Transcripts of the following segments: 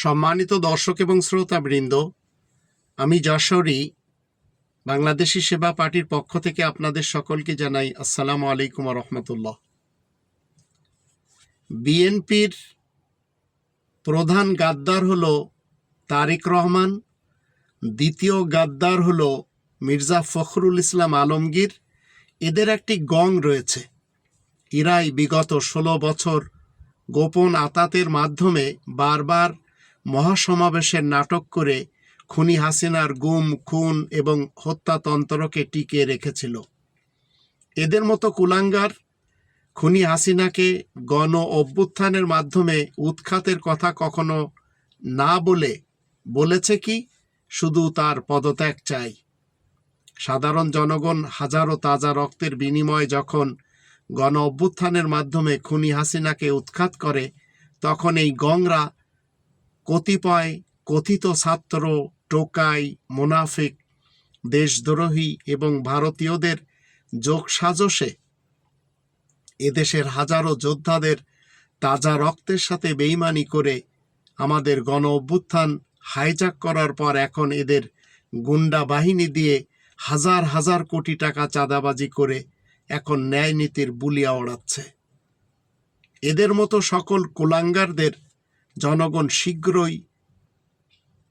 সম্মানিত দর্শক এবং শ্রোতাবৃন্দ, আমি যশোরী, বাংলাদেশি সেবা পার্টির পক্ষ থেকে আপনাদের সকলকে জানাই আসসালামু আলাইকুম রহমতুল্লাহ। বিএনপির প্রধান গাদ্দার হল তারেক রহমান, দ্বিতীয় গাদ্দার হল মির্জা ফখরুল ইসলাম আলমগীর। এদের একটি গং রয়েছে। ইরাই বিগত ষোলো বছর গোপন আতাতের মাধ্যমে বারবার মহাসমাবেশের নাটক করে খুনি হাসিনার গুম, খুন এবং হত্যাতন্ত্রকে টিকিয়ে রেখেছিল। এদের মতো কুলাঙ্গার খুনি হাসিনাকে গণ অভ্যুত্থানের মাধ্যমে উৎখাতের কথা কখনো না বলে বলেছে কি? শুধু তার পদত্যাগ চাই। সাধারণ জনগণ হাজারো তাজা রক্তের বিনিময়ে যখন গণ অভ্যুত্থানের মাধ্যমে খুনি হাসিনাকে উৎখাত করে, তখন এই গংরা কতিপয় কথিত ছাত্র, টোকাই, মোনাফিক, দেশদ্রোহী এবং ভারতীয়দের যোগ সাজসে এদেশের হাজারো যোদ্ধাদের তাজা রক্তের সাথে বেইমানি করে আমাদের গণ অভ্যুত্থান হাইজাক করার পর এখন এদের গুন্ডা বাহিনী দিয়ে হাজার হাজার কোটি টাকা চাঁদাবাজি করে এখন ন্যায় নীতির বুলিয়া ওড়াচ্ছে। এদের মতো সকল কুলাঙ্গারদের জনগণ শীঘ্রই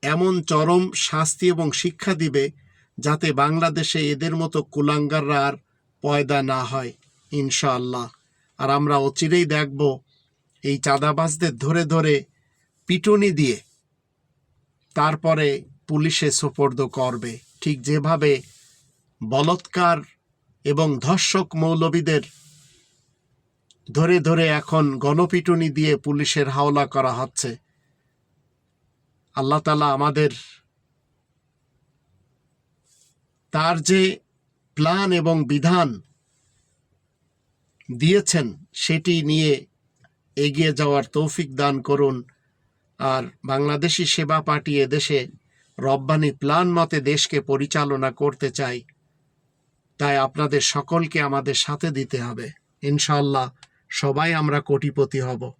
এমন চরম শাস্তি এবং শিক্ষা দিবে যাতে বাংলাদেশে এদের মতো কুলাঙ্গাররা আর পয়দা না হয়, ইনশাআল্লাহ। আর আমরা অচিরেই দেখব এই চাঁদাবাজদের ধরে ধরে পিটুনি দিয়ে তারপরে পুলিশে সোপর্দ করবে। ঠিক যেভাবে বলৎকার এবং ধর্ষক মৌলবীদের ধরে ধরে এখন গণপিটুনি দিয়ে পুলিশের হাওলা করা হচ্ছে। আল্লাহ তালা আমাদের তার যে প্ল্যান এবং বিধান দিয়েছেন, সেটি নিয়ে এগিয়ে যাওয়ার তৌফিক দান করুন। আর বাংলাদেশি সেবা পার্টি দেশে রব্বানি প্ল্যান মতে দেশকে পরিচালনা করতে চাই, তাই আপনাদের সকলকে আমাদের সাথে দিতে হবে। ইনশাল্লাহ সবাই আমরা কোটিপতি হব।